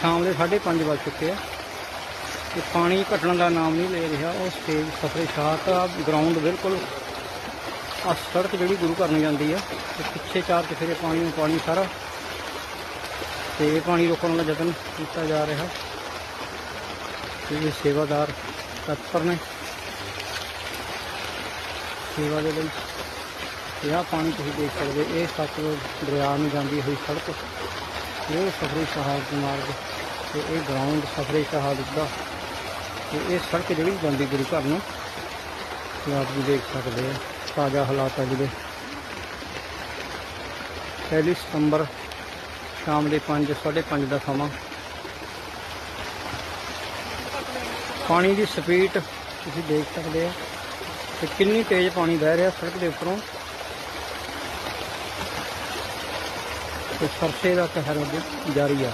ਸ਼ਾਮ ਦੇ 5:30 ਵੱਜ ਚੁੱਕੇ ਆ। ਤੇ ਪਾਣੀ ਘਟਣ ਦਾ ਨਾਮ ਨਹੀਂ ਲੈ ਰਿਹਾ। ਉਹ ਸਟੇਜ ਸਫਰੇ ਸ਼ਾਹਤ ਆ ਗਰਾਊਂਡ ਬਿਲਕੁਲ ਆ ਸੜਕ ਜਿਹੜੀ ਗੁਰੂ ਘਰ ਨੂੰ ਜਾਂਦੀ ਆ। ਤੇ ਪਿੱਛੇ ਚਾਰ ਚਫੇਰੇ ਪਾਣੀ ਨੂੰ ਪਾਣੀ ਸਾਰਾ। ਤੇ ਇਹ ਪਾਣੀ ਰੋਕਣ ਦਾ ਯਤਨ ਕੀਤਾ ਜਾ ਰਿਹਾ। ਤੇ ਇਹ ਸੇਵਾਦਾਰ ਤਤਪਰ ਨੇ। ਸੇਵਾ ਦੇ ਲਈ ਤੇ ਪਾਣੀ ਤੁਸੀਂ ਦੇਖ ਸਕਦੇ ਇਹ ਸਤਲੁਜ ਦਰਿਆ ਨੂੰ ਜਾਂਦੀ ਹੋਈ ਸੜਕ। ਇਹ ਸਫਰੇ ਸ਼ਹਾਦਤ ਮਾਰਗ ਤੇ ਇਹ ਗਰਾਊਂਡ ਸਫਰੇ ਸ਼ਹਾਦਤ ਦਾ ਤੇ ਇਹ ਸੜਕ ਜਿਹੜੀ ਜਾਂਦੀ ਗੁਰੂ ਘਰ ਨੂੰ ਤੇ ਆਪ ਵੀ ਦੇਖ ਸਕਦੇ ਆ, ਤਾਜ਼ਾ ਹਾਲਾਤ ਆ ਜਿਹਦੇ ਪਹਿਲੀ ਸਤੰਬਰ ਸ਼ਾਮ ਦੇ 5 5:30 ਦਾ ਸਮਾਂ। ਪਾਣੀ ਦੀ ਸਪੀਡ ਤੁਸੀਂ ਦੇਖ ਸਕਦੇ ਆ ਤੇ ਕਿੰਨੀ ਤੇਜ਼ ਪਾਣੀ ਵਹਿ ਰਿਹਾ ਸੜਕ ਦੇ ਉੱਪਰੋਂ। ਤੇ ਸਰਸੇ ਦਾ ਕਹਿਰ ਅੱਗੇ ਜਾਰੀ ਆ।